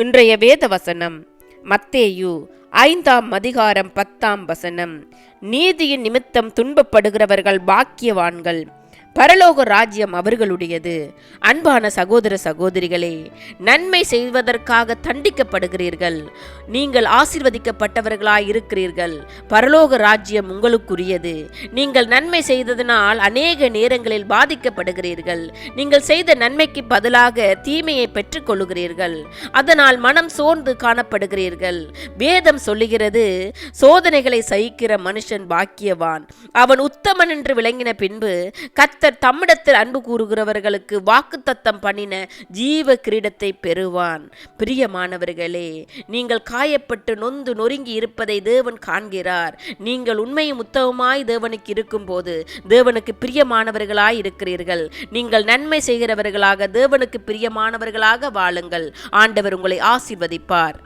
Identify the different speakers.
Speaker 1: இன்றைய வேத வசனம் மத்தேயு ஐந்தாம் அதிகாரம் பத்தாம் வசனம். நீதியின் நிமித்தம் துன்பப்படுகிறவர்கள் பாக்கியவான்கள். பரலோக ராஜ்யம் அவர்களுடையது. அன்பான சகோதர சகோதரிகளே நன்மை செய்வதற்காக தண்டிக்கப்படுகிறீர்கள். நீங்கள் ஆசிர்வதிக்கப்பட்டவர்களாய் இருக்கிறீர்கள் பரலோக ராஜ்யம் உங்களுக்குரியது. நீங்கள் நன்மை செய்ததனால் அநேக நேரங்களில் பாதிக்கப்படுகிறீர்கள். நீங்கள் செய்த நன்மைக்கு பதிலாக தீமையை பெற்றுக்கொள்கிறீர்கள் அதனால் மனம் சோர்ந்து காணப்படுகிறீர்கள். வேதம் சொல்லுகிறது சோதனைகளை சகிக்கிற மனுஷன் பாக்கியவான். அவன் உத்தமன் என்று விளங்கின பின்பு கத்த கர்த்தர் தம்மிடத்தில் அன்பு கூறுகிறவர்களுக்கு வாக்குத்தத்தம் பண்ணின ஜீவ கிரீடத்தை பெறுவான். பிரியமானவர்களே நீங்கள் காயப்பட்டு நொந்து நொறுங்கி இருப்பதை தேவன் காண்கிறார். நீங்கள் உண்மையும் உத்தவமாய் தேவனுக்கு இருக்கும்போது தேவனுக்கு பிரியமானவர்களாய் இருக்கிறீர்கள். நீங்கள் நன்மை செய்கிறவர்களாக தேவனுக்கு பிரியமானவர்களாக வாழுங்கள். ஆண்டவர் உங்களை ஆசிர்வதிப்பார்.